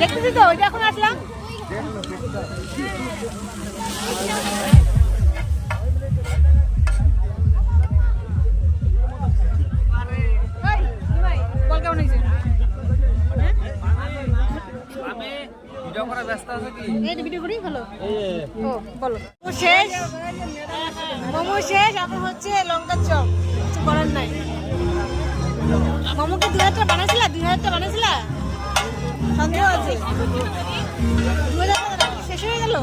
দেখতেছি তো, ওইটা এখন আসলাম। শেষ। এখন হচ্ছে লঙ্কার চপ। কিছু করার নাই। মোমো কি দুই হাজারটা বানাইছিলা? দুই হাজারটা বানাইছিলা? সন্দেহ আছে। শেষ হয়ে গেল?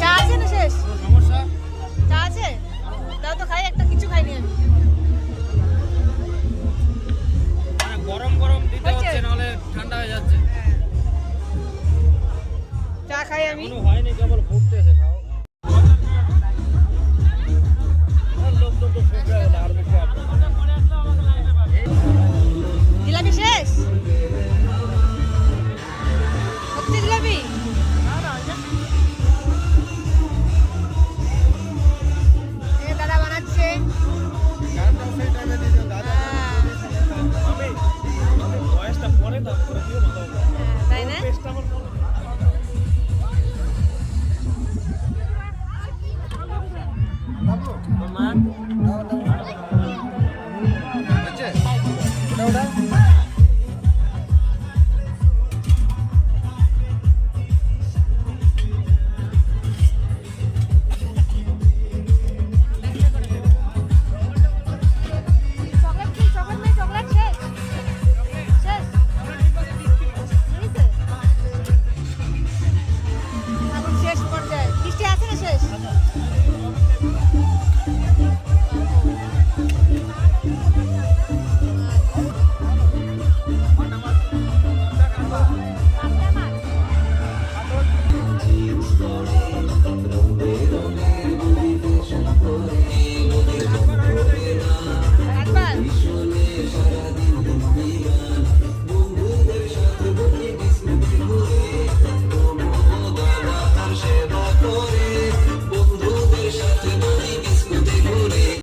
চা আছে না শেষ? চা আছে? তাও তো খাই একটা কিছু খাইনি আমি। মানে গরম গরম দিতে? হচ্ছে। নাহলে ঠান্ডা হয়ে যাচ্ছে। চা খাই আমি। হয়নি কেবল ফুটতেছে। No, no.